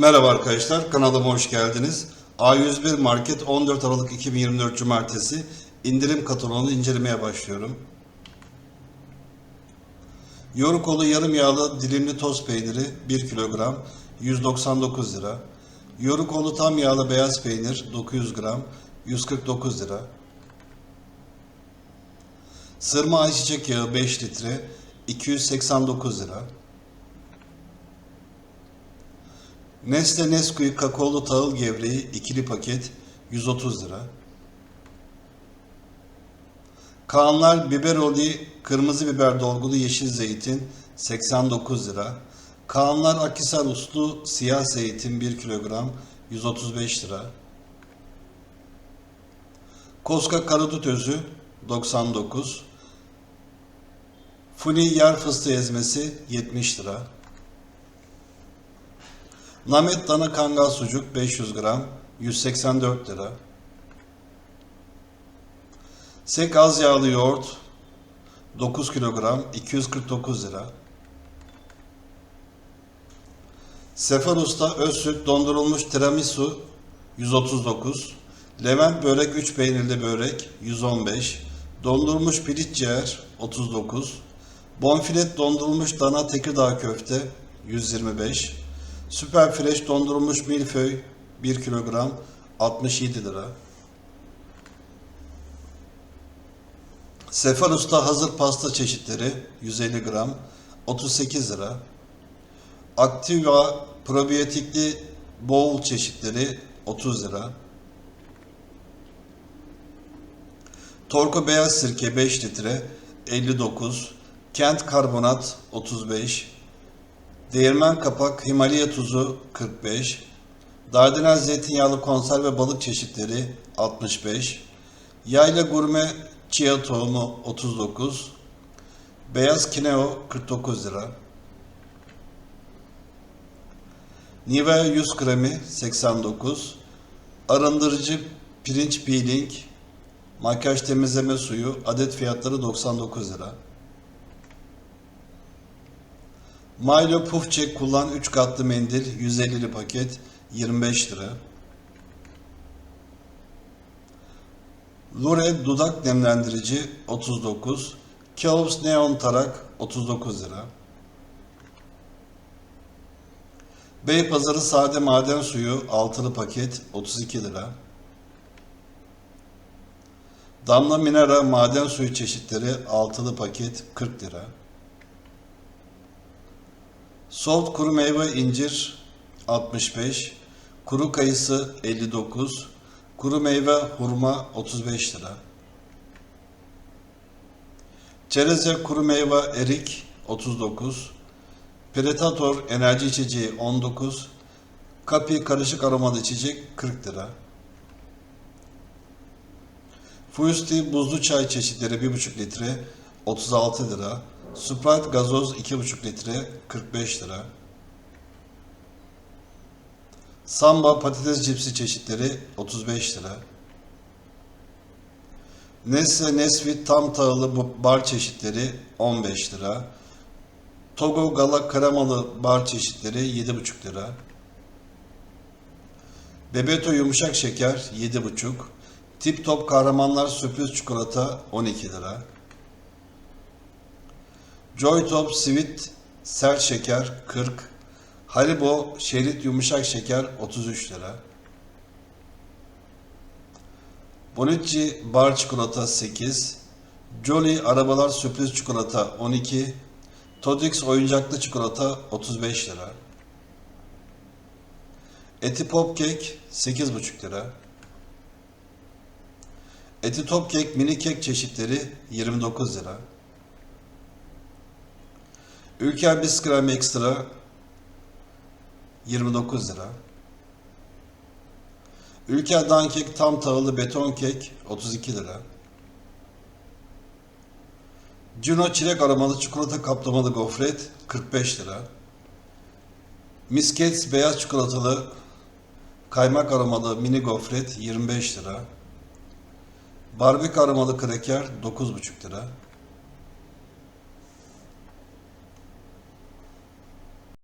Merhaba arkadaşlar, kanalıma hoş geldiniz. A101 Market 14 Aralık 2024 Cumartesi indirim kataloğunu incelemeye başlıyorum. Yorukolu yarım yağlı dilimli toz peyniri 1 kilogram 199 lira. Yorukolu tam yağlı beyaz peynir 900 gram 149 lira. Sırma ayçiçek yağı 5 litre 289 lira. Nestle Nesquik kakaolu tahıl gevreği ikili paket 130 lira. Kaanlar biberoli kırmızı biber dolgulu yeşil zeytin 89 lira. Kaanlar Akisar uslu siyah zeytin 1 kilogram 135 lira. Koska karadut özü 99. Funi yer fıstığı ezmesi 70 lira. Namet dana kangal sucuk 500 gram 184 lira. Sek az yağlı yoğurt 9 kilogram 249 lira. Sefer Usta öz süt dondurulmuş tiramisu 139. Levent börek 3 peynirli börek 115. Dondurulmuş piliç ciğer 39. Bonfilet dondurulmuş dana tekirdağ köfte 125. Süper fresh dondurulmuş milföy 1 kilogram 67 lira. Sefer Usta hazır pasta çeşitleri 150 gram 38 lira. Activa probiyotikli bowl çeşitleri 30 lira. Torku beyaz sirke 5 litre 59. Kent karbonat 35. Değirmen kapak Himalaya tuzu 45. Dardanel zeytinyağlı konserve balık çeşitleri 65. Yayla gurme chia tohumu 39. Beyaz kineo 49 lira. Nivea yüz kremi 89. Arındırıcı pirinç peeling, makyaj temizleme suyu adet fiyatları 99 lira. Milo Puff Check kullan 3 katlı mendil 150'li paket 25 lira. Lure dudak nemlendirici 39. Kellogg's Neon Tarak 39 lira. Beypazarı sade maden suyu altılı paket 32 lira. Damla Minera maden suyu çeşitleri altılı paket 40 lira. Soft kuru meyve incir 65, kuru kayısı 59, kuru meyve hurma 35 lira. Çereze kuru meyve erik 39, Predator enerji içeceği 19, Kapi karışık aromalı içecek 40 lira. Fusti buzlu çay çeşitleri 1,5 litre 36 lira. Sprite gazoz 2,5 litre 45 lira. Samba patates cipsi çeşitleri 35 lira. Nesle Nesfit tam tahıllı bar çeşitleri 15 lira. Togo Gala kremalı bar çeşitleri 7,5 lira. Bebeto yumuşak şeker 7,5. Tip Top kahramanlar sürpriz çikolata 12 lira. Joy Top Sweet sert şeker 40. Haribo şerit yumuşak şeker 33 lira. Bonucci bar çikolata 8. Jolly arabalar sürpriz çikolata 12. Todix oyuncaklı çikolata 35 lira. Eti Pop Cake 8,5 lira. Eti Top Cake mini kek çeşitleri 29 lira. Ülker Biskrem Ekstra 29 lira. Ülker Dankek tam tahıllı beton kek 32 lira. Cuno çilek aromalı çikolata kaplamalı gofret 45 lira. Miskets beyaz çikolatalı kaymak aromalı mini gofret 25 lira. Barbekü aromalı kraker 9,5 lira.